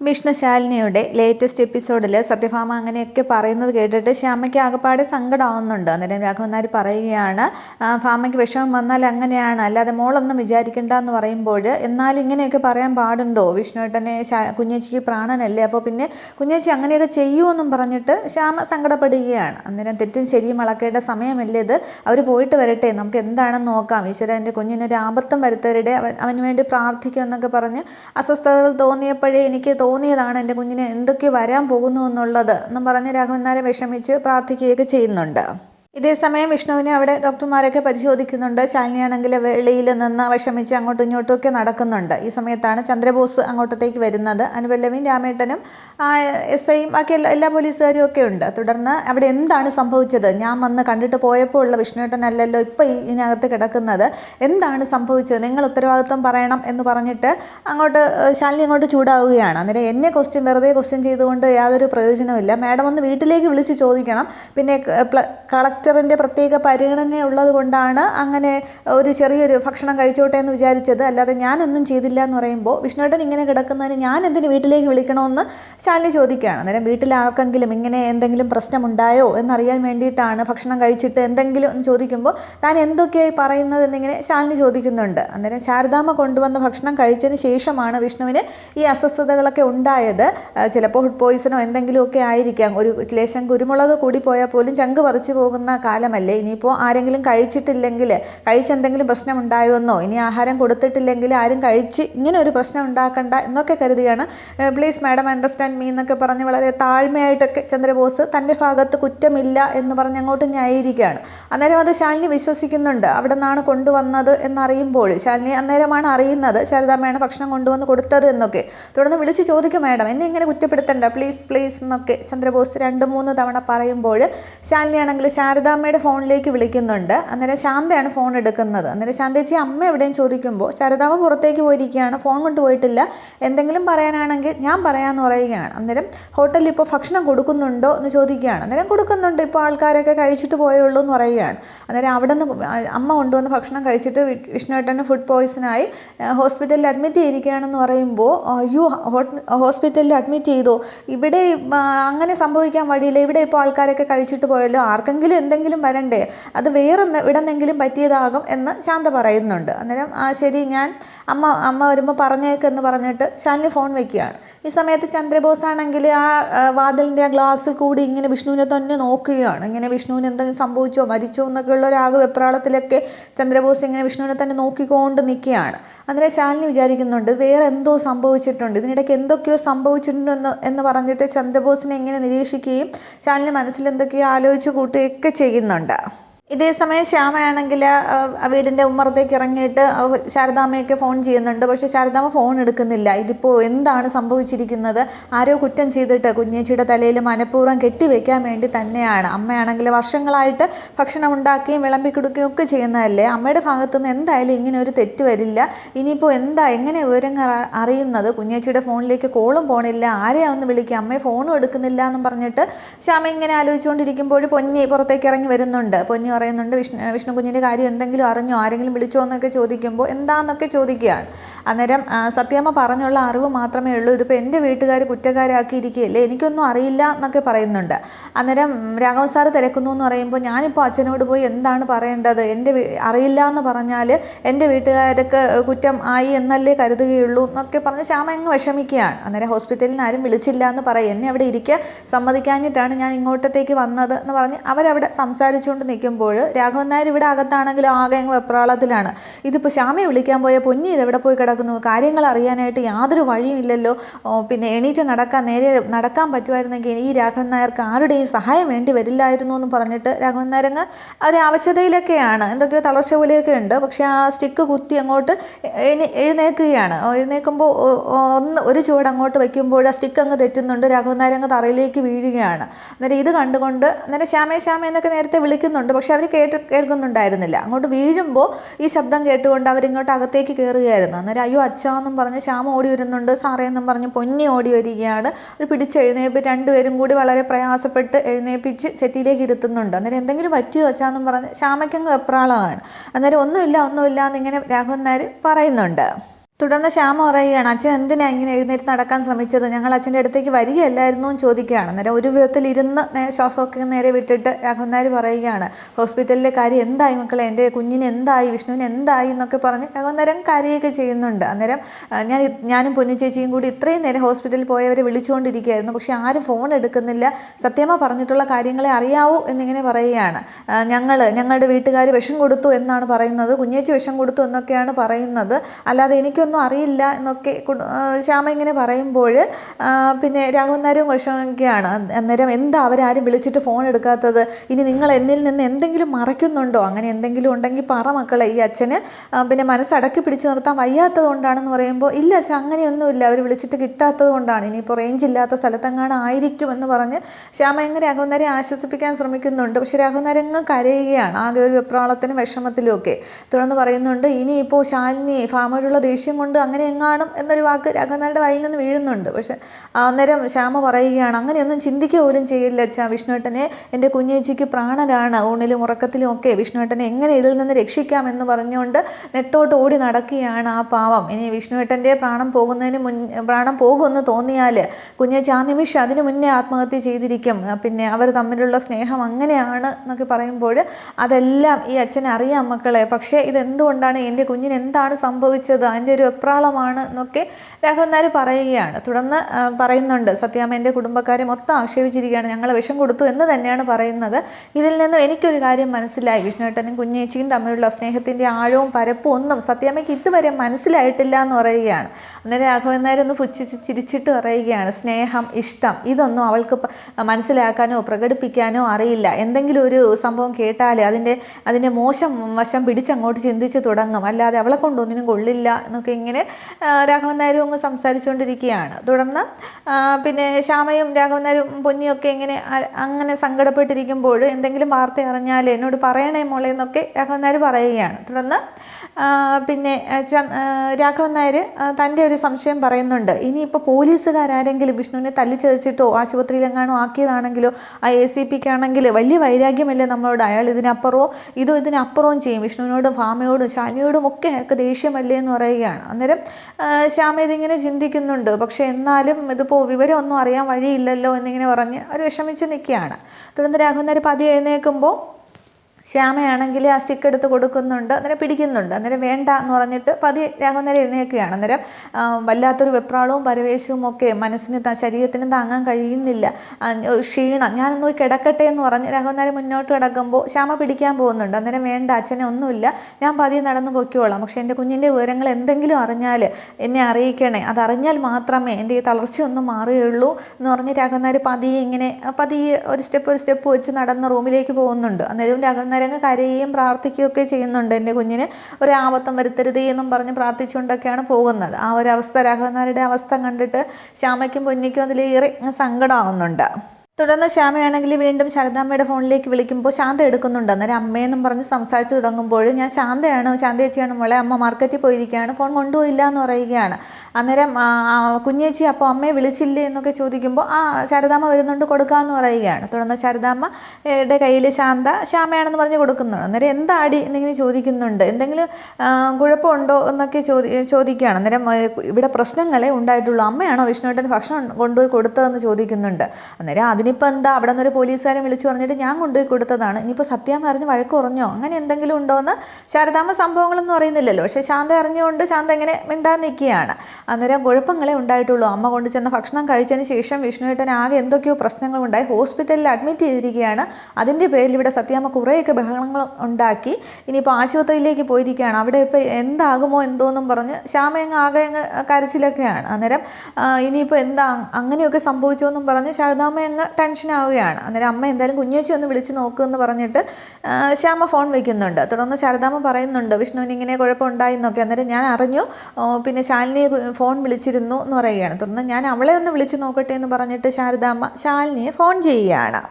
വിഷ്ണുശാലിനിയുടെ latest എപ്പിസോഡിൽ സത്യഭാമ അങ്ങനെയൊക്കെ പറയുന്നത് കേട്ടിട്ട് ശ്യാമയ്ക്ക് ആകപ്പാടെ സങ്കടമാവുന്നുണ്ട് അന്നേരം രാഘവൻ നായർ പറയുകയാണ് "ആ, ഭാമയ്ക്ക് വിഷമം വന്നാൽ അങ്ങനെയാണ് അല്ലാതെ മോളൊന്നും വിചാരിക്കണ്ട എന്ന് പറയുമ്പോൾ എന്നാൽ ഇങ്ങനെയൊക്കെ പറയാൻ പാടുണ്ടോ? വിഷ്ണുവേട്ടനെ കുഞ്ഞേച്ചിക്ക് പ്രാണനല്ലേ? അപ്പോൾ പിന്നെ കുഞ്ഞേച്ചി അങ്ങനെയൊക്കെ ചെയ്യുമെന്നും പറഞ്ഞിട്ട് ശ്യാമ സങ്കടപ്പെടുകയാണ്. അന്നേരം തെറ്റും ശരിയും അളക്കേണ്ട സമയമല്ലേ ഇത്? അവർ പോയിട്ട് വരട്ടെ നമുക്ക് എന്താണെന്ന് നോക്കാം. ഈശ്വരൻ എന്റെ കുഞ്ഞിനൊരു ആപത്തും വരുത്തരുടെ അവന് വേണ്ടി പ്രാർത്ഥിക്കുമെന്നൊക്കെ പറഞ്ഞ് അസ്വസ്ഥതകൾ തോന്നിയപ്പോഴേ എനിക്ക് തോന്നിയതാണ് എന്റെ കുഞ്ഞിന് എന്തൊക്കെ വരാൻ പോകുന്നു എന്നുള്ളത് എന്നും പറഞ്ഞ് രാഘവൻ നായർ വിഷമിച്ച് പ്രാർത്ഥിക്കുകയൊക്കെ ചെയ്യുന്നുണ്ട്. ഇതേസമയം വിഷ്ണുവിനെ അവിടെ ഡോക്ടർമാരൊക്കെ പരിശോധിക്കുന്നുണ്ട്. ശാലിനിയാണെങ്കിൽ വെളിയിൽ നിന്ന് വിഷമിച്ച് അങ്ങോട്ടും ഇങ്ങോട്ടും ഒക്കെ നടക്കുന്നുണ്ട്. ഈ സമയത്താണ് ചന്ദ്രബോസ് അങ്ങോട്ടത്തേക്ക് വരുന്നത്. അനുപല്ലവിയും രാമേട്ടനും എസ് ഐയും ബാക്കി എല്ലാ എല്ലാ പോലീസുകാരും ഒക്കെ ഉണ്ട്. തുടർന്ന് അവിടെ എന്താണ് സംഭവിച്ചത്? ഞാൻ വന്ന് കണ്ടിട്ട് പോയപ്പോൾ ഉള്ള വിഷ്ണുവേട്ടനല്ലല്ലോ ഇപ്പോൾ ഈ ഇതിനകത്ത് കിടക്കുന്നത്. എന്താണ് സംഭവിച്ചത്? നിങ്ങൾ ഉത്തരവാദിത്വം പറയണം എന്ന് പറഞ്ഞിട്ട് അങ്ങോട്ട് ശാലിനി അങ്ങോട്ട് ചൂടാവുകയാണ്. അന്നേരം എന്നെ ക്വസ്റ്റ്യൻ വെറുതെ ക്വസ്റ്റ്യൻ ചെയ്തുകൊണ്ട് യാതൊരു പ്രയോജനവും ഇല്ല. മാഡം ഒന്ന് വീട്ടിലേക്ക് വിളിച്ച് ചോദിക്കണം. പിന്നെ ക- കളക്ടറിന്റെ പ്രത്യേക പരിഗണന ഉള്ളത് കൊണ്ടാണ് അങ്ങനെ ഒരു ചെറിയൊരു ഭക്ഷണം കഴിച്ചോട്ടെ എന്ന് വിചാരിച്ചത്. അല്ലാതെ ഞാനൊന്നും ചെയ്തില്ല എന്ന് പറയുമ്പോൾ വിഷ്ണുവേട്ടൻ ഇങ്ങനെ കിടക്കുന്നതിന് ഞാൻ എന്തിന് വീട്ടിലേക്ക് വിളിക്കണമെന്ന് ശാലിനി ചോദിക്കുകയാണ്. അന്നേരം വീട്ടിൽ ആർക്കെങ്കിലും ഇങ്ങനെ എന്തെങ്കിലും പ്രശ്നമുണ്ടായോ എന്നറിയാൻ വേണ്ടിയിട്ടാണ് ഭക്ഷണം കഴിച്ചിട്ട് എന്തെങ്കിലും എന്ന് ചോദിക്കുമ്പോൾ താൻ എന്തൊക്കെയായി പറയുന്നത് എന്നിങ്ങനെ ശാലിനി ചോദിക്കുന്നുണ്ട്. അന്നേരം ശാരദാമ്മ കൊണ്ടുവന്ന ഭക്ഷണം കഴിച്ചതിന് ശേഷമാണ് വിഷ്ണുവിന് ഈ അസ്വസ്ഥതകളൊക്കെ ഉണ്ടായത്. ചിലപ്പോൾ ഫുഡ് പോയിസണോ എന്തെങ്കിലുമൊക്കെ ആയിരിക്കാം. ഒരു ലേശം കുരുമുളക് കൂടി പോയാൽ പോലും ചങ്ക് പറിച്ചു പോകുന്ന കാലമല്ലേ? ഇനിയിപ്പോൾ ആരെങ്കിലും കഴിച്ചിട്ടില്ലെങ്കിൽ കഴിച്ചെന്തെങ്കിലും പ്രശ്നം ഉണ്ടായുമെന്നോ ഇനി ആഹാരം കൊടുത്തിട്ടില്ലെങ്കിൽ ആരും കഴിച്ച് ഇങ്ങനെ ഒരു പ്രശ്നം ഉണ്ടാക്കണ്ട എന്നൊക്കെ കരുതിയാണ് പ്ലീസ് മാഡം അണ്ടർസ്റ്റാൻഡ് മീ എന്നൊക്കെ പറഞ്ഞ് വളരെ താഴ്മയായിട്ടൊക്കെ ചന്ദ്രബോസ് തന്റെ ഭാഗത്ത് കുറ്റമില്ല എന്ന് പറഞ്ഞ് അങ്ങോട്ട് ന്യായീകരിക്കുകയാണ്. അന്നേരം അത് ശാലിനി വിശ്വസിക്കുന്നുണ്ട്. അവിടെ നിന്നാണ് കൊണ്ടുവന്നത് എന്നറിയുമ്പോൾ ശാലിനി അന്നേരമാണ് അറിയുന്നത് ശാരദാമ്മയാണ് ഭക്ഷണം കൊണ്ടുവന്ന് കൊടുത്തത് എന്നൊക്കെ. തുടർന്ന് വിളിച്ച് ചോദിക്കും മാഡം എന്നെ ഇങ്ങനെ കുറ്റപ്പെടുത്തണ്ട? പ്ലീസ് പ്ലീസ് എന്നൊക്കെ ചന്ദ്രബോസ് രണ്ട് മൂന്ന് തവണ പറയുമ്പോൾ ശാലിനിയാണെങ്കിൽ ശാരദാമ്മയുടെ ഫോണിലേക്ക് വിളിക്കുന്നുണ്ട്. അന്നേരം ശാന്തയാണ് ഫോൺ എടുക്കുന്നത്. അന്നേരം ശാന്തേച്ചി അമ്മ എവിടെയും ചോദിക്കുമ്പോൾ ശാരദാമ്മ പുറത്തേക്ക് പോയിരിക്കുകയാണ് ഫോൺ കൊണ്ടുപോയിട്ടില്ല എന്തെങ്കിലും പറയാനാണെങ്കിൽ ഞാൻ പറയാമെന്ന് പറയുകയാണ്. അന്നേരം ഹോട്ടലിൽ ഇപ്പോൾ ഭക്ഷണം കൊടുക്കുന്നുണ്ടോ? എന്ന് ചോദിക്കുകയാണ്. അന്നേരം കൊടുക്കുന്നുണ്ട്. ഇപ്പോൾ ആൾക്കാരൊക്കെ കഴിച്ചിട്ട് പോയേ ഉള്ളൂ എന്ന് പറയുകയാണ്. അന്നേരം അവിടെ നിന്ന് അമ്മ കൊണ്ടുവന്ന് ഭക്ഷണം കഴിച്ചിട്ട് വിഷ്ണുവേട്ടന് ഫുഡ് പോയ്സണായി ഹോസ്പിറ്റലിൽ അഡ്മിറ്റ് ചെയ്തിരിക്കുകയാണെന്ന് പറയുമ്പോൾ അയ്യോ ഹോസ്പിറ്റലിൽ അഡ്മിറ്റ് ചെയ്തോ? ഇവിടെ അങ്ങനെ സംഭവിക്കാൻ വഴിയില്ല. ഇവിടെ ഇപ്പോൾ ആൾക്കാരൊക്കെ കഴിച്ചിട്ട് പോയല്ലോ. ആർക്കെങ്കിലും എന്തെങ്കിലും വരണ്ടേ? അത് വേറെ ഇടന്നെങ്കിലും പറ്റിയതാകും എന്ന് ശാന്ത പറയുന്നുണ്ട്. അന്നേരം ആ ശരി ഞാൻ അമ്മ അമ്മ വരുമ്പോൾ പറഞ്ഞേക്കെന്ന് പറഞ്ഞിട്ട് ശാലിനി ഫോൺ വെക്കുകയാണ്. ഈ സമയത്ത് ചന്ദ്രബോസ് ആണെങ്കിൽ ആ വാതിലിന്റെ ആ ഗ്ലാസ്സിൽ കൂടി ഇങ്ങനെ വിഷ്ണുവിനെ തന്നെ നോക്കുകയാണ്. ഇങ്ങനെ വിഷ്ണുവിന് എന്തെങ്കിലും സംഭവിച്ചോ മരിച്ചോ എന്നൊക്കെ ഉള്ള ഒരു വെപ്രാളത്തിലൊക്കെ ചന്ദ്രബോസ് ഇങ്ങനെ വിഷ്ണുവിനെ തന്നെ നോക്കിക്കൊണ്ട് നിൽക്കുകയാണ്. അന്നേരം ശാലിനി വിചാരിക്കുന്നുണ്ട് വേറെ എന്തോ സംഭവിച്ചിട്ടുണ്ട് ഇതിനിടയ്ക്ക് എന്തൊക്കെയോ സംഭവിച്ചിട്ടുണ്ടെന്ന് എന്ന് പറഞ്ഞിട്ട് ചന്ദ്രബോസിനെ ഇങ്ങനെ നിരീക്ഷിക്കുകയും ശാലിനി മനസ്സിൽ എന്തൊക്കെയോ ആലോചിച്ച് കൂട്ടുകയൊക്കെ ചെയ്യുന്നുണ്ട്. ഇതേസമയം ശ്യാമയാണെങ്കിൽ വീടിന്റെ ഉമ്മറത്തേക്ക് ഇറങ്ങിയിട്ട് ശാരദാമ്മയൊക്കെ ഫോൺ ചെയ്യുന്നുണ്ട്. പക്ഷേ ശാരദാമ്മ ഫോൺ എടുക്കുന്നില്ല. ഇതിപ്പോൾ എന്താണ് സംഭവിച്ചിരിക്കുന്നത്? ആരോ കുറ്റം ചെയ്തിട്ട് കുഞ്ഞേച്ചിയുടെ തലയിൽ മനഃപൂർവം കെട്ടിവെക്കാൻ വേണ്ടി തന്നെയാണ്. അമ്മയാണെങ്കിൽ വർഷങ്ങളായിട്ട് ഭക്ഷണം ഉണ്ടാക്കുകയും വിളമ്പി കൊടുക്കുകയും ഒക്കെ ചെയ്യുന്നതല്ലേ? അമ്മയുടെ ഭാഗത്തു നിന്ന് എന്തായാലും ഇങ്ങനെ ഒരു തെറ്റ് വരില്ല. ഇനിയിപ്പോൾ എന്താ? എങ്ങനെ വിവരങ്ങൾ അറിയുന്നത്? കുഞ്ഞേച്ചിയുടെ ഫോണിലേക്ക് കോളും പോണില്ല. ആരെയാ ഒന്ന് വിളിക്കുക? അമ്മയെ ഫോണും എടുക്കുന്നില്ല എന്നും പറഞ്ഞിട്ട് ശ്യാമ ഇങ്ങനെ ആലോചിച്ചുകൊണ്ടിരിക്കുമ്പോൾ പൊന്നി പുറത്തേക്ക് ഇറങ്ങി വരുന്നുണ്ട്. പൊന്നി പറയുന്നുണ്ട് വിഷ്ണു വിഷ്ണു കുഞ്ഞിന്റെ കാര്യം എന്തെങ്കിലും അറിഞ്ഞോ ആരെങ്കിലും വിളിച്ചോ എന്നൊക്കെ ചോദിക്കുമ്പോൾ എന്താണെന്നൊക്കെ ചോദിക്കുകയാണ്. അന്നേരം സത്യാമ്മ പറഞ്ഞുള്ള അറിവ് മാത്രമേ ഉള്ളൂ. ഇതിപ്പോൾ എന്റെ വീട്ടുകാർ കുറ്റക്കാരാക്കിയിരിക്കുകയല്ലേ? എനിക്കൊന്നും അറിയില്ല എന്നൊക്കെ പറയുന്നുണ്ട്. അന്നേരം രാഘവ സാറ് തിരക്കുന്നു എന്ന് പറയുമ്പോൾ ഞാനിപ്പോൾ അച്ഛനോട് പോയി എന്താണ് പറയേണ്ടത്? എന്റെ അറിയില്ല എന്ന് പറഞ്ഞാൽ എന്റെ വീട്ടുകാർക്ക് കുറ്റം ആയി എന്നല്ലേ കരുതുകയുള്ളൂ എന്നൊക്കെ പറഞ്ഞ് ശ്യാമ അങ്ങ് വിഷമിക്കുകയാണ്. അന്നേരം ഹോസ്പിറ്റലിൽ നിന്ന് ആരും വിളിച്ചില്ല എന്ന് പറയും. എന്നെ അവിടെ ഇരിക്കുക സമ്മതിക്കാഞ്ഞിട്ടാണ് ഞാൻ ഇങ്ങോട്ടത്തേക്ക് വന്നത് എന്ന് പറഞ്ഞ് അവരവിടെ സംസാരിച്ചുകൊണ്ട് നിൽക്കുമ്പോൾ രാഘവൻ നായർ ഇവിടെ അകത്താണെങ്കിലും ആകെ അങ്ങ് വെപ്രാളത്തിലാണ്. ഇതിപ്പോൾ ശ്യാമയെ വിളിക്കാൻ പോയ പൊന്നി ഇതെവിടെ പോയി കിടക്കുന്നു? കാര്യങ്ങൾ അറിയാനായിട്ട് യാതൊരു വഴിയും ഇല്ലല്ലോ. പിന്നെ എണീറ്റ് നടക്കാൻ നേരെ നടക്കാൻ പറ്റുമായിരുന്നെങ്കിൽ ഈ രാഘവൻ നായർക്ക് ആരുടെയും സഹായം വേണ്ടി വരില്ലായിരുന്നു എന്ന് പറഞ്ഞിട്ട് രാഘവൻ നായർ അങ്ങ് ഒരു ആവശ്യതയിലൊക്കെയാണ് എന്തൊക്കെയോ തളർച്ച പോലെയൊക്കെ ഉണ്ട്. പക്ഷേ ആ സ്റ്റിക്ക് കുത്തി അങ്ങോട്ട് ഓ, എഴുന്നേൽക്കുമ്പോൾ ഒന്ന് ഒരു ചുവട് അങ്ങോട്ട് വയ്ക്കുമ്പോൾ ആ സ്റ്റിക്ക് അങ്ങ് തെറ്റുന്നുണ്ട്. രാഘവൻ നായർ അങ്ങ് തറയിലേക്ക് വീഴുകയാണ്. അന്നേരം ഇത് കണ്ടുകൊണ്ട് അന്നേരം ശ്യാമേ ശ്യാമേ എന്നൊക്കെ നേരത്തെ വിളിക്കുന്നുണ്ട്. പക്ഷെ അവർ കേട്ട് കേൾക്കുന്നുണ്ടായിരുന്നില്ല. അങ്ങോട്ട് വീഴുമ്പോൾ ഈ ശബ്ദം കേട്ടുകൊണ്ട് അവരിങ്ങോട്ട് അകത്തേക്ക് കയറുകയായിരുന്നു അന്നേരം അയ്യോ അച്ഛാന്നും പറഞ്ഞ് ശ്യാമ ഓടി വരുന്നുണ്ട് സാറേ എന്നും പറഞ്ഞ് പൊന്നി ഓടി വരികയാണ്. അവർ പിടിച്ചെഴുന്നേപ്പ് രണ്ടുപേരും കൂടി വളരെ പ്രയാസപ്പെട്ട് എഴുന്നേപ്പിച്ച് സെറ്റിയിലേക്ക് ഇരുത്തുന്നുണ്ട്. അന്നേരം എന്തെങ്കിലും പറ്റിയോ അച്ഛാന്നും പറഞ്ഞ് ശ്യാമയ്ക്കങ്ങ് എപ്രാളമാണ് അന്നേരം ഒന്നുമില്ല ഒന്നുമില്ല എന്നിങ്ങനെ രാഘവൻ നായർ പറയുന്നുണ്ട്. തുടർന്ന് ശ്യാമ പറയുകയാണ് അച്ഛൻ എന്തിനാ ഇങ്ങനെ എഴുന്നേറ്റ് നടക്കാൻ ശ്രമിച്ചത്? ഞങ്ങൾ അച്ഛന്റെ അടുത്തേക്ക് വരികയല്ലായിരുന്നു എന്ന് ചോദിക്കുകയാണ്. അന്നേരം ഒരു വിധത്തിൽ ഇരുന്ന് ശ്വാസമൊക്കെ നേരെ വിട്ടിട്ട് രാഘവൻ പറയുകയാണ് ഹോസ്പിറ്റലിലെ കാര്യം എന്തായി മക്കളെ? എന്റെ കുഞ്ഞിന് എന്തായി? വിഷ്ണുവിന് എന്തായി? എന്നൊക്കെ പറഞ്ഞ് രാഘവൻ കാര്യമൊക്കെ ചെയ്യുന്നുണ്ട്. അന്നേരം ഞാൻ ഞാനും പൊന്നു ചേച്ചിയും കൂടി ഇത്രയും നേരം ഹോസ്പിറ്റലിൽ പോയവരെ വിളിച്ചുകൊണ്ടിരിക്കുകയായിരുന്നു. പക്ഷേ ആരും ഫോൺ എടുക്കുന്നില്ല. സത്യമ്മ പറഞ്ഞിട്ടുള്ള കാര്യങ്ങളെ അറിയാവൂ എന്നിങ്ങനെ പറയുകയാണ്. ഞങ്ങൾ ഞങ്ങളുടെ വീട്ടുകാർ വിഷം കൊടുത്തു എന്നാണ് പറയുന്നത്. കുഞ്ഞേച്ചി വിഷം കൊടുത്തു എന്നൊക്കെയാണ് പറയുന്നത്. അല്ലാതെ എനിക്കൊന്നും അറിയില്ല എന്നൊക്കെ ശ്യാമ ഇങ്ങനെ പറയുമ്പോൾ പിന്നെ രാഘവൻ നായരും വിഷമിക്കുകയാണ് അന്നേരം എന്താ അവരാരും വിളിച്ചിട്ട് ഫോൺ എടുക്കാത്തത്? ഇനി നിങ്ങൾ എന്നിൽ നിന്ന് എന്തെങ്കിലും മറയ്ക്കുന്നുണ്ടോ? അങ്ങനെ എന്തെങ്കിലും ഉണ്ടെങ്കിൽ പറ മക്കളെ ഈ അച്ഛന് പിന്നെ മനസ്സടക്കി പിടിച്ചു നിർത്താൻ വയ്യാത്തത് കൊണ്ടാണെന്ന് പറയുമ്പോൾ ഇല്ല അച്ഛൻ അങ്ങനെയൊന്നുമില്ല അവർ വിളിച്ചിട്ട് കിട്ടാത്തത് കൊണ്ടാണ്. ഇനിയിപ്പോൾ റേഞ്ച് ഇല്ലാത്ത സ്ഥലത്തെങ്ങാനും ആയിരിക്കും എന്ന് പറഞ്ഞ് ശ്യാമ എങ്ങനെ രാഘവനാരെ ആശ്വസിപ്പിക്കാൻ ശ്രമിക്കുന്നുണ്ട്. പക്ഷെ രാഘവനാരങ്ങ് കരയുകയാണ്. ആകെ ഒരു വെപ്രാളത്തിനും വിഷമത്തിലും ഒക്കെ. തുടർന്ന് പറയുന്നുണ്ട് ഇനിയിപ്പോൾ ശാലിനി ഫാമോടുള്ള ദേഷ്യം കൊണ്ട് അങ്ങനെ എങ്ങാണും എന്നൊരു വാക്ക് രാഘവനാരുടെ വായിൽ നിന്ന് വീഴുന്നുണ്ട്. പക്ഷെ അന്നേരം ശ്യാമ പറയുകയാണ് അങ്ങനെയൊന്നും ചിന്തിക്കുക പോലും ചെയ്യില്ല അച്ഛാ. വിഷ്ണുവേട്ടനെ എന്റെ കുഞ്ഞേച്ചിക്ക് പ്രാണനാണ്. ഊണിലും ഉറക്കത്തിലും ഒക്കെ വിഷ്ണുവേട്ടനെ എങ്ങനെ ഇതിൽ നിന്ന് രക്ഷിക്കാം എന്ന് പറഞ്ഞുകൊണ്ട് നെട്ടോട്ട് ഓടി നടക്കുകയാണ് ആ പാവം. ഇനി വിഷ്ണുവേട്ടന്റെ പ്രാണം പോകുന്നതിന് മുൻ പ്രാണം പോകുമെന്ന് തോന്നിയാൽ കുഞ്ഞേച്ചി ആ നിമിഷം അതിന് മുന്നേ ആത്മഹത്യ ചെയ്തിരിക്കും. പിന്നെ അവർ തമ്മിലുള്ള സ്നേഹം അങ്ങനെയാണ് എന്നൊക്കെ പറയുമ്പോൾ അതെല്ലാം ഈ അച്ഛനെ അറിയാം മക്കളെ. പക്ഷേ ഇതെന്തുകൊണ്ടാണ് എന്റെ കുഞ്ഞിന് എന്താണ് സംഭവിച്ചത്? അതിന്റെ ഒരു വെപ്രാളമാണ് എന്നൊക്കെ രാഘവൻ നായർ പറയുകയാണ്. തുടർന്ന് പറയുന്നുണ്ട് സത്യാമ്മ എന്റെ കുടുംബക്കാരെ മൊത്തം ആക്ഷേപിച്ചിരിക്കുകയാണ്. ഞങ്ങളെ വിഷം കൊടുത്തു എന്ന് തന്നെയാണ് പറയുന്നത്. ഇതിൽ നിന്നും എനിക്കൊരു കാര്യം മനസ്സിലായി. വിഷ്ണുവേട്ടനും കുഞ്ഞേച്ചിയും തമ്മിലുള്ള സ്നേഹത്തിന്റെ ആഴവും പരപ്പും ഒന്നും സത്യാമ്മയ്ക്ക് ഇതുവരെ മനസ്സിലായിട്ടില്ല എന്ന് പറയുകയാണ്. അന്നേരം രാഘവൻ നായർ ഒന്ന് പുച്ഛിച്ച് ചിരിച്ചിട്ട് പറയുകയാണ് സ്നേഹം ഇഷ്ടം ഇതൊന്നും അവൾക്ക് മനസ്സിലാക്കാനോ പ്രകടിപ്പിക്കാനോ അറിയില്ല. എന്തെങ്കിലും ഒരു സംഭവം കേട്ടാൽ അതിന്റെ അതിന്റെ മോശം വശം പിടിച്ചങ്ങോട്ട് ചിന്തിച്ച് തുടങ്ങും. അല്ലാതെ അവളെ കൊണ്ടൊന്നിനും കൊള്ളില്ല എന്നൊക്കെ ഇങ്ങനെ ആ, രാഘവൻ നായരും അങ്ങ് സംസാരിച്ചുകൊണ്ടിരിക്കുകയാണ്. തുടർന്ന് പിന്നെ ശ്യാമയും രാഘവൻ നായരും പൊന്നിയൊക്കെ ഇങ്ങനെ അങ്ങനെ സങ്കടപ്പെട്ടിരിക്കുമ്പോൾ എന്തെങ്കിലും വാർത്ത അറിഞ്ഞാൽ എന്നോട് പറയണേ മോളെ എന്നൊക്കെ രാഘവൻ നായർ പറയുകയാണ്. തുടർന്ന് പിന്നെ രാഘവൻ നായർ തന്റെ ഒരു സംശയം പറയുന്നുണ്ട്. ഇനിയിപ്പോൾ പോലീസുകാരെങ്കിലും വിഷ്ണുവിനെ തല്ലിച്ചതച്ചിട്ടോ ആശുപത്രിയിലെങ്ങാനോ ആക്കിയതാണെങ്കിലോ ആ എ സി പിക്കാണെങ്കിൽ വലിയ വൈരാഗ്യമല്ലേ നമ്മളോട്. അയാൾ ഇതിനപ്പുറവും ഇതും ഇതിനപ്പുറവും ചെയ്യും. വിഷ്ണുവിനോടും ഭാമയോടും ശാലിയോടും ഒക്കെ അയാൾക്ക് ദേഷ്യമല്ലേ എന്ന് പറയുകയാണ്. അന്നേരം ആ, ശ്യാമ ഇതിങ്ങനെ ചിന്തിക്കുന്നുണ്ട്. പക്ഷേ എന്നാലും ഇതിപ്പോൾ വിവരമൊന്നും അറിയാൻ വഴിയില്ലല്ലോ എന്നിങ്ങനെ പറഞ്ഞ് അവർ വിഷമിച്ച് നിൽക്കുകയാണ്. തുടർന്ന് രാഘവൻ പതി എഴുന്നേൽക്കുമ്പോൾ ശ്യാമയാണെങ്കിൽ ആ സ്റ്റിക്ക് എടുത്ത് കൊടുക്കുന്നുണ്ട്. അന്നേരം പിടിക്കുന്നുണ്ട്. അന്നേരം വേണ്ട എന്ന് പറഞ്ഞിട്ട് പതി രാഘവനേരം എഴുന്നേൽക്കുകയാണ്. അന്നേരം വല്ലാത്തൊരു വെപ്രാളവും പരവേശവും ഒക്കെ മനസ്സിന് ശരീരത്തിന് താങ്ങാൻ കഴിയുന്നില്ല. ക്ഷീണം. ഞാനൊന്ന് പോയി കിടക്കട്ടെ എന്ന് പറഞ്ഞ് രാഘവനേരം മുന്നോട്ട് കിടക്കുമ്പോൾ ശ്യാമ പിടിക്കാൻ പോകുന്നുണ്ട്. അന്നേരം വേണ്ട അച്ഛനെ ഒന്നുമില്ല. ഞാൻ പതിയെ നടന്നു പൊയ്ക്കോളാം. പക്ഷേ എന്റെ കുഞ്ഞിന്റെ വിവരങ്ങൾ എന്തെങ്കിലും അറിഞ്ഞാൽ എന്നെ അറിയിക്കണേ. അതറിഞ്ഞാൽ മാത്രമേ എന്റെ ഈ തളർച്ച ഒന്ന് മാറുകയുള്ളൂ എന്ന് പറഞ്ഞ് രാഘവനാർ പതിയെ ഇങ്ങനെ പതിയെ ഒരു സ്റ്റെപ്പ് ഒരു സ്റ്റെപ്പ് വെച്ച് നടന്ന് റൂമിലേക്ക് പോകുന്നുണ്ട്. അന്നേരം രാഘവനാരങ്ങ് കരയുകയും പ്രാർത്ഥിക്കുകയൊക്കെ ചെയ്യുന്നുണ്ട്. എന്റെ കുഞ്ഞിന് ഒരു ആപത്തം വരുത്തരുതേ എന്നും പറഞ്ഞ് പ്രാർത്ഥിച്ചുകൊണ്ടൊക്കെയാണ് പോകുന്നത്. ആ ഒരു അവസ്ഥ രാഘവനാരുടെ അവസ്ഥ കണ്ടിട്ട് ശ്യാമയ്ക്കും പൊന്നിക്കും അതിലേറെ സങ്കടമാവുന്നുണ്ട് തുടർന്ന് ശ്യാമയാണെങ്കിൽ വീണ്ടും ശാരദാമ്മയുടെ ഫോണിലേക്ക് വിളിക്കുമ്പോൾ ശാന്ത എടുക്കുന്നുണ്ട്. അന്നേരം അമ്മയെന്നും പറഞ്ഞ് സംസാരിച്ച് തുടങ്ങുമ്പോൾ ഞാൻ ശാന്തയാണ്? ശാന്ത ചേച്ചിയാണ് മോളെ? അമ്മ മാർക്കറ്റിൽ പോയിരിക്കുകയാണ്. ഫോൺ കൊണ്ടുപോയില്ല എന്ന് പറയുകയാണ്. അന്നേരം കുഞ്ഞേച്ചി അപ്പോൾ അമ്മയെ വിളിച്ചില്ലേ എന്നൊക്കെ ചോദിക്കുമ്പോൾ ആ ശാരദാമ്മ വരുന്നുണ്ട് കൊടുക്കാമെന്ന് പറയുകയാണ്. തുടർന്ന് ശാരദാമ്മയുടെ കയ്യിൽ ശാന്ത ശ്യാമയാണെന്ന് പറഞ്ഞ് കൊടുക്കുന്നുണ്ട്. അന്നേരം എന്താടി എന്നിങ്ങനെ ചോദിക്കുന്നുണ്ട്. എന്തെങ്കിലും കുഴപ്പമുണ്ടോ എന്നൊക്കെ ചോദി ചോദിക്കുകയാണ്. അന്നേരം ഇവിടെ പ്രശ്നങ്ങളെ ഉണ്ടായിട്ടുള്ളൂ. അമ്മയാണോ വിഷ്ണുവേട്ടൻ ഭക്ഷണം കൊണ്ടുപോയി കൊടുത്തതെന്ന് ചോദിക്കുന്നുണ്ട്. അന്നേരം അതിനിപ്പോൾ എന്താ അവിടെ നിന്നൊരു പോലീസുകാരെ വിളിച്ചു പറഞ്ഞിട്ട് ഞാൻ കൊണ്ടുപോയി കൊടുത്തതാണ്. ഇനിയിപ്പോൾ സത്യം അറിഞ്ഞ് വഴക്ക് കുറഞ്ഞോ അങ്ങനെ എന്തെങ്കിലും ഉണ്ടോ എന്ന് ശാരദാമ്മ സംഭവങ്ങളൊന്നും അറിയുന്നില്ലല്ലോ. പക്ഷേ ശാന്ത അറിഞ്ഞുകൊണ്ട് ശാന്ത എങ്ങനെ മിണ്ടാൻ നിൽക്കുകയാണ്. അന്നേരം കുഴപ്പങ്ങളെ ഉണ്ടായിട്ടുള്ളൂ. അമ്മ കൊണ്ട് ചെന്ന ഭക്ഷണം കഴിച്ചതിന് ശേഷം വിഷ്ണുവേട്ടൻ ആകെ എന്തൊക്കെയോ പ്രശ്നങ്ങളുണ്ടായി. ഹോസ്പിറ്റലിൽ അഡ്മിറ്റ് ചെയ്തിരിക്കുകയാണ്. അതിന്റെ പേരിൽ ഇവിടെ സത്യാമ്മ കുറേയൊക്കെ ബഹളങ്ങൾ ഉണ്ടാക്കി. ഇനിയിപ്പോൾ ആശുപത്രിയിലേക്ക് പോയിരിക്കുകയാണ്. അവിടെ ഇപ്പോൾ എന്താകുമോ എന്തോന്നും പറഞ്ഞ് ശ്യാമയങ്ങ് ആകെ അങ്ങ് കരച്ചിലൊക്കെയാണ്. അന്നേരം ഇനിയിപ്പോൾ എന്താ അങ്ങനെയൊക്കെ സംഭവിച്ചോ എന്നും പറഞ്ഞ് ശാരദാമ്മ അങ്ങ് ടെൻഷൻ ആവുകയാണ്. അന്നേരം അമ്മ എന്തായാലും കുഞ്ഞേച്ചി ഒന്ന് വിളിച്ച് നോക്കുമെന്ന് പറഞ്ഞിട്ട് ശ്യാമ ഫോൺ വയ്ക്കുന്നുണ്ട് തുടർന്ന് ശാരദാമ്മ പറയുന്നുണ്ട് വിഷ്ണുവിന് ഇങ്ങനെ കുഴപ്പമുണ്ടായി എന്നൊക്കെ. അന്നേരം ഞാൻ അറിഞ്ഞു പിന്നെ ശാലിനിയെ ഫോൺ വിളിച്ചിരുന്നു എന്ന് പറയുകയാണ്. തുടർന്ന് ഞാൻ അവളെ ഒന്ന് വിളിച്ച് നോക്കട്ടെ എന്ന് പറഞ്ഞിട്ട് ശാരദാമ്മ ശാലിനിയെ ഫോൺ ചെയ്യുകയാണ്.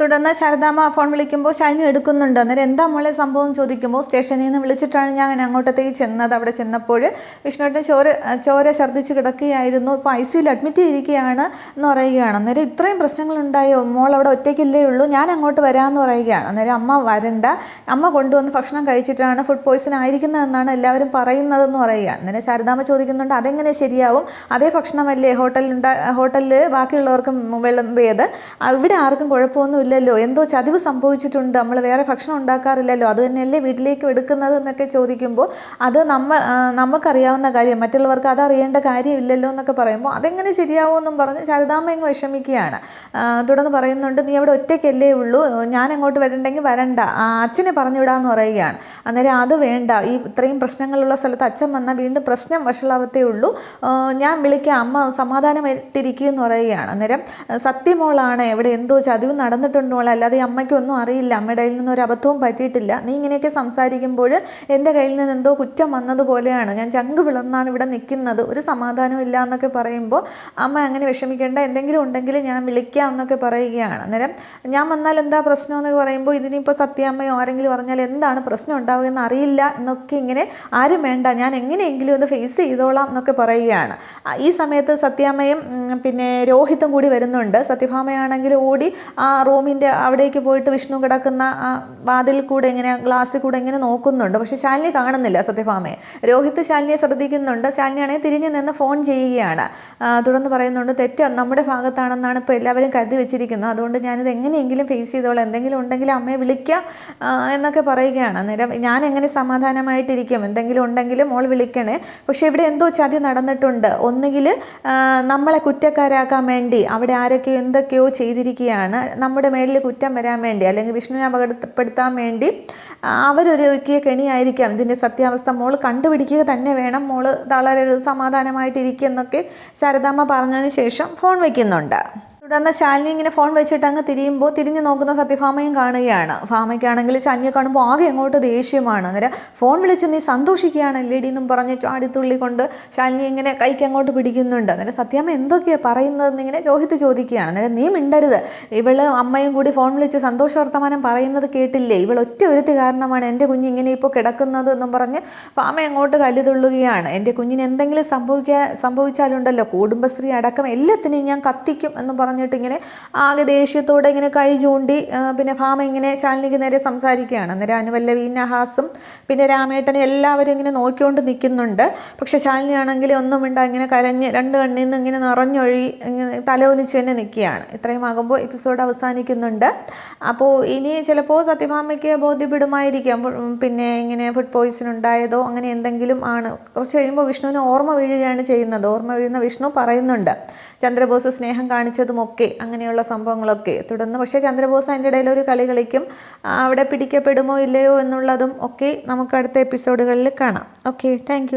തുടർന്ന് ശാരദാമ്മ ഫോൺ വിളിക്കുമ്പോൾ ശാലിനി എടുക്കുന്നുണ്ട്. അന്നേരം എന്താ മോളെ സംഭവം ചോദിക്കുമ്പോൾ സ്റ്റേഷനിൽ നിന്ന് വിളിച്ചിട്ടാണ് ഞാൻ അങ്ങോട്ടത്തേക്ക് ചെന്നത്. അവിടെ ചെന്നപ്പോൾ വിഷ്ണുവിന്റെ ചോര ചോര ഛർദ്ദിച്ച് കിടക്കുകയായിരുന്നു. ഇപ്പോൾ ഐ സിയുയിൽ അഡ്മിറ്റ് ചെയ്തിരിക്കുകയാണ് എന്ന് പറയുകയാണ്. അന്നേരം ഇത്രയും പ്രശ്നങ്ങളുണ്ടായോ? മോൾ അവിടെ ഒറ്റയ്ക്കില്ലേ ഉള്ളൂ ഞാൻ അങ്ങോട്ട് വരാമെന്ന് പറയുകയാണ്. അന്നേരം അമ്മ വരണ്ട. അമ്മ കൊണ്ടുവന്ന് ഭക്ഷണം കഴിച്ചിട്ടാണ് ഫുഡ് പോയ്സൺ ആയിരിക്കുന്നതെന്നാണ് എല്ലാവരും പറയുന്നതെന്ന് പറയുകയാണ് അന്നേരം ശാരദാമ്മ ചോദിക്കുന്നുണ്ട് അതെങ്ങനെ ശരിയാവും? അതേ ഭക്ഷണമല്ലേ ഹോട്ടലിലുണ്ടാ ഹോട്ടലിൽ ബാക്കിയുള്ളവർക്കും വിളമ്പിയത് ഇവിടെ ആർക്കും കുഴപ്പമൊന്നും ഇല്ലല്ലോ എന്തോ ചതിവ് സംഭവിച്ചിട്ടുണ്ട്. നമ്മൾ വേറെ ഭക്ഷണം ഉണ്ടാക്കാറില്ലല്ലോ. അത് തന്നെയല്ലേ വീട്ടിലേക്ക് എടുക്കുന്നത് എന്നൊക്കെ ചോദിക്കുമ്പോൾ അത് നമ്മൾ നമുക്കറിയാവുന്ന കാര്യം മറ്റുള്ളവർക്ക് അതറിയേണ്ട കാര്യമില്ലല്ലോ എന്നൊക്കെ പറയുമ്പോൾ അതെങ്ങനെ ശരിയാവുമെന്നും പറഞ്ഞ് ശാരദാമ്മ ഇങ്ങ് വിഷമിക്കുകയാണ്. തുടർന്ന് പറയുന്നുണ്ട് നീ അവിടെ ഒറ്റയ്ക്കല്ലേ ഉള്ളൂ. ഞാൻ അങ്ങോട്ട് വരണ്ടെങ്കിൽ വരണ്ട. അച്ഛനെ പറഞ്ഞു വിടാമെന്ന് പറയുകയാണ്. അന്നേരം അത് വേണ്ട. ഈ ഇത്രയും പ്രശ്നങ്ങളുള്ള സ്ഥലത്ത് അച്ഛൻ വന്നാൽ വീണ്ടും പ്രശ്നം വഷളാവത്തേ ഉള്ളൂ. ഞാൻ വിളിക്കാം. അമ്മ സമാധാനമായിട്ടിരിക്കുക എന്ന് പറയുകയാണ്. അന്നേരം സത്യമോളാണ് എവിടെ എന്തോ ചതിവ് നടന്നിട്ടുണ്ട് മോളെ അല്ലാതെ ഈ അമ്മയ്ക്കൊന്നും അറിയില്ല. അമ്മയുടെ കയ്യിൽ നിന്ന് ഒരു അബദ്ധവും പറ്റിയിട്ടില്ല. നീ ഇങ്ങനെയൊക്കെ സംസാരിക്കുമ്പോൾ എന്റെ കയ്യിൽ നിന്ന് എന്തോ കുറ്റം വന്നതുപോലെയാണ്. ഞാൻ ചങ്ക് വിളന്നാണ് ഇവിടെ നിൽക്കുന്നത്. ഒരു സമാധാനവും ഇല്ല എന്നൊക്കെ പറയുമ്പോൾ അമ്മ അങ്ങനെ വിഷമിക്കേണ്ട എന്തെങ്കിലും ഉണ്ടെങ്കിൽ ഞാൻ വിളിക്കാം എന്നൊക്കെ പറയുകയാണ്. അന്നേരം ഞാൻ വന്നാൽ എന്താ പ്രശ്നം എന്ന് പറയുമ്പോൾ ഇതിനിപ്പോൾ സത്യാമ്മയോ ആരെങ്കിലും പറഞ്ഞാൽ എന്താണ് പ്രശ്നം ഉണ്ടാവുക എന്ന് അറിയില്ല എന്നൊക്കെ ഇങ്ങനെ ആരും വേണ്ട. ഞാൻ എങ്ങനെയെങ്കിലും ഒന്ന് ഫേസ് ചെയ്തോളാം എന്നൊക്കെ പറയുകയാണ്. ഈ സമയത്ത് സത്യാമ്മയും പിന്നെ രോഹിത്തും കൂടി വരുന്നുണ്ട്. സത്യഭാമയാണെങ്കിൽ ഓടി ആ റൂമിന്റെ അവിടേക്ക് പോയിട്ട് വിഷ്ണു കിടക്കുന്ന ആ വാതിൽ കൂടെ ഇങ്ങനെ ഗ്ലാസ്സിൽ കൂടെ ഇങ്ങനെ നോക്കുന്നുണ്ട്? പക്ഷേ ശാലിനി കാണുന്നില്ല സത്യഭാമയെ രോഹിത് ശാലിനിയെ ശ്രദ്ധിക്കുന്നുണ്ട്. ശാലിനിയാണെങ്കിൽ തിരിഞ്ഞു നിന്ന് ഫോൺ ചെയ്യുകയാണ്. തുടർന്ന് പറയുന്നുണ്ട് തെറ്റ് നമ്മുടെ ഭാഗത്താണെന്നാണ് ഇപ്പോൾ എല്ലാവരും കരുതി വെച്ചിരിക്കുന്നത്. അതുകൊണ്ട് ഞാനിത് എങ്ങനെയെങ്കിലും ഫേസ് ചെയ്തോളാം. എന്തെങ്കിലും ഉണ്ടെങ്കിൽ അമ്മയെ വിളിക്കാം. എന്നൊക്കെ പറയുകയാണ്. അന്നേരം ഞാൻ എങ്ങനെ സമാധാനമായിട്ടിരിക്കും? എന്തെങ്കിലും ഉണ്ടെങ്കിലും മോൾ വിളിക്കണേ. പക്ഷേ ഇവിടെ എന്തോ ചതി നടന്നിട്ടുണ്ട്. ഒന്നുകിൽ നമ്മളെ കുറ്റക്കാരാക്കാൻ വേണ്ടി അവിടെ ആരൊക്കെയോ എന്തൊക്കെയോ ചെയ്തിരിക്കുകയാണ്. നമ്മുടെ മേലിൽ കുറ്റം വരാൻ വേണ്ടി അല്ലെങ്കിൽ വിഷ്ണുവിനെ അപകടപ്പെടുത്താൻ വേണ്ടി അവരൊരുക്കിയ കെണിയായിരിക്കാം. ഇതിന്റെ സത്യാവസ്ഥ മോൾ കണ്ടുപിടിക്കുക തന്നെ വേണം. മോൾ വളരെ സമാധാനമായിട്ടിരിക്കുക എന്നൊക്കെ ശാരദാമ്മ പറഞ്ഞതിന് ശേഷം ഫോൺ വയ്ക്കുന്നുണ്ട് തുടർന്ന് ശാലിനി ഇങ്ങനെ ഫോൺ വെച്ചിട്ട് അങ്ങ് തിരിയുമ്പോൾ തിരിഞ്ഞു നോക്കുന്ന സത്യഭാമയും കാണുകയാണ്. ഭാമയ്ക്കാണെങ്കിൽ ശാലിനിയെ കാണുമ്പോൾ ആകെ എങ്ങോട്ട് ദേഷ്യമാണ്. അന്നേരം ഫോൺ വിളിച്ച് നീ സന്തോഷിക്കുകയാണ് എന്നും പറഞ്ഞ് ചാടിത്തുള്ളി കൊണ്ട് ശാലിനി ഇങ്ങനെ കൈക്ക് അങ്ങോട്ട് പിടിക്കുന്നുണ്ട്. അന്നേരം സത്യാമ്മ എന്തൊക്കെയാണ് പറയുന്നതെന്ന് ഇങ്ങനെ രോഹിത് ചോദിക്കുകയാണ്. അന്നേരം നീ മിണ്ടരുത്. ഇവൾ അമ്മയും കൂടി ഫോൺ വിളിച്ച് സന്തോഷവർത്തമാനം പറയുന്നത് കേട്ടില്ലേ? ഇവൾ ഒറ്റ ഒരുത്തി കാരണമാണ് എന്റെ കുഞ്ഞ് ഇങ്ങനെ ഇപ്പോൾ കിടക്കുന്നത് എന്നും പറഞ്ഞ് ഭാമ അങ്ങോട്ട് കല്ലുതുള്ളുകയാണ് എന്റെ കുഞ്ഞിന് എന്തെങ്കിലും സംഭവിക്കാൻ സംഭവിച്ചാലുണ്ടല്ലോ. കുടുംബശ്രീ അടക്കം എല്ലാത്തിനെയും ഞാൻ കത്തിക്കും എന്ന് പറഞ്ഞിട്ട് ഇങ്ങനെ ആകെ ദേഷ്യത്തോടെ ഇങ്ങനെ കൈ ചൂണ്ടി പിന്നെ ഭാമ ഇങ്ങനെ ശാലിനിക്ക് നേരെ സംസാരിക്കുകയാണ്. അന്നേരം അനുവല്ലവി നഹാസും പിന്നെ രാമേട്ടനും എല്ലാവരും ഇങ്ങനെ നോക്കിക്കൊണ്ട് നിൽക്കുന്നുണ്ട്. പക്ഷെ ശാലിനി ആണെങ്കിൽ ഒന്നും ഇണ്ട ഇങ്ങനെ കരഞ്ഞ് രണ്ട് കണ്ണിൽ നിന്ന് ഇങ്ങനെ നിറഞ്ഞൊഴി ഇങ്ങനെ തലവനിച്ച് തന്നെ നിൽക്കുകയാണ്. ഇത്രയും ആകുമ്പോൾ എപ്പിസോഡ് അവസാനിക്കുന്നുണ്ട്. അപ്പോൾ ഇനി ചിലപ്പോൾ സത്യഭാമയ്ക്ക് ബോധ്യപ്പെടുമായിരിക്കാം. പിന്നെ ഇങ്ങനെ ഫുഡ് പോയിസൺ ഉണ്ടായതോ അങ്ങനെ എന്തെങ്കിലും ആണ്. കുറച്ച് കഴിയുമ്പോൾ വിഷ്ണുവിന് ഓർമ്മ വീഴുകയാണ് ചെയ്യുന്നത്. ഓർമ്മ വീഴുന്ന വിഷ്ണു പറയുന്നുണ്ട്. ചന്ദ്രബോസ് സ്നേഹം കാണിച്ചതുമൊക്കെ അങ്ങനെയുള്ള സംഭവങ്ങളൊക്കെ തുടർന്ന്. പക്ഷേ ചന്ദ്രബോസ് അതിന്റെ ഇടയിൽ ഒരു കളി കളിക്കും. അവിടെ പിടിക്കപ്പെടുമോ ഇല്ലയോ എന്നുള്ളതും ഒക്കെ നമുക്ക് അടുത്ത എപ്പിസോഡുകളിൽ കാണാം. Okay thank